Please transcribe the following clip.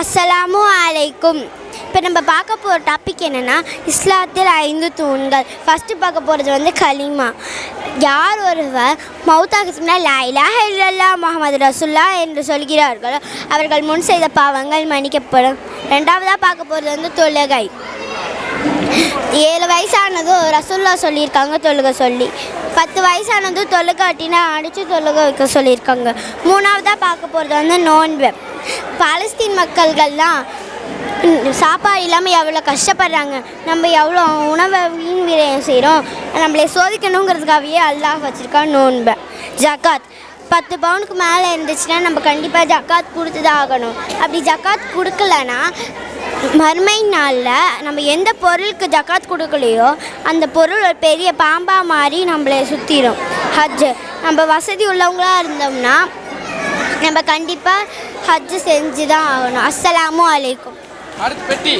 அஸ்ஸலாமு அலைக்கும் இப்போ நம்ம பார்க்க போகிற டாபிக் என்னென்னா இஸ்லாத்தில் ஐந்து தூண்கள். ஃபஸ்ட்டு பார்க்க போகிறது வந்து கலிமா யார் ஒருவர் மௌத்தாக்கு முன்னால் லா இலாஹ இல்லல்லா முகமது ரசுல்லா என்று சொல்கிறார்களோ அவர்கள் முன் செய்த பாவங்கள் மன்னிக்கப்படும். ரெண்டாவதாக பார்க்க போகிறது வந்து தொழுகை. ஏழு வயசானதும் ரசுல்லா சொல்லியிருக்காங்க தொழுக சொல்லி. பத்து வயசானதும் தொழுகாட்டினா அடித்து தொழுக வைக்க சொல்லியிருக்காங்க. மூணாவதாக பார்க்க போகிறது வந்து நோன்பு. பாலஸ்தீன் மக்கள்கள்லாம் சாப்பாடு இல்லாமல் எவ்வளோ கஷ்டப்படுறாங்க. நம்ம எவ்வளோ உணவை வீண் விரயம் செய்கிறோம் நம்மளை சோதிக்கணுங்கிறதுக்காகவே அல்லாஹ் வச்சுருக்கா நோன்பை. ஜக்காத். பத்து பவுனுக்கு மேலே இருந்துச்சுன்னா நம்ம கண்டிப்பாக ஜக்காத் கொடுத்து தான் ஆகணும். அப்படி ஜக்காத் கொடுக்கலனா மறுமை நாளில் நம்ம எந்த பொருளுக்கு ஜக்காத் கொடுக்கலையோ அந்த பொருள் ஒரு பெரிய பாம்பாக மாறி நம்மளை சுற்றிடும் ஹஜ்ஜு. நம்ம வசதி உள்ளவங்களாக இருந்தோம்னா நம்ம கண்டிப்பாக ஹஜ்ஜு செஞ்சு தான் ஆகணும். அஸ்ஸலாமு அலைக்கும். அடுத்து பெட்டி.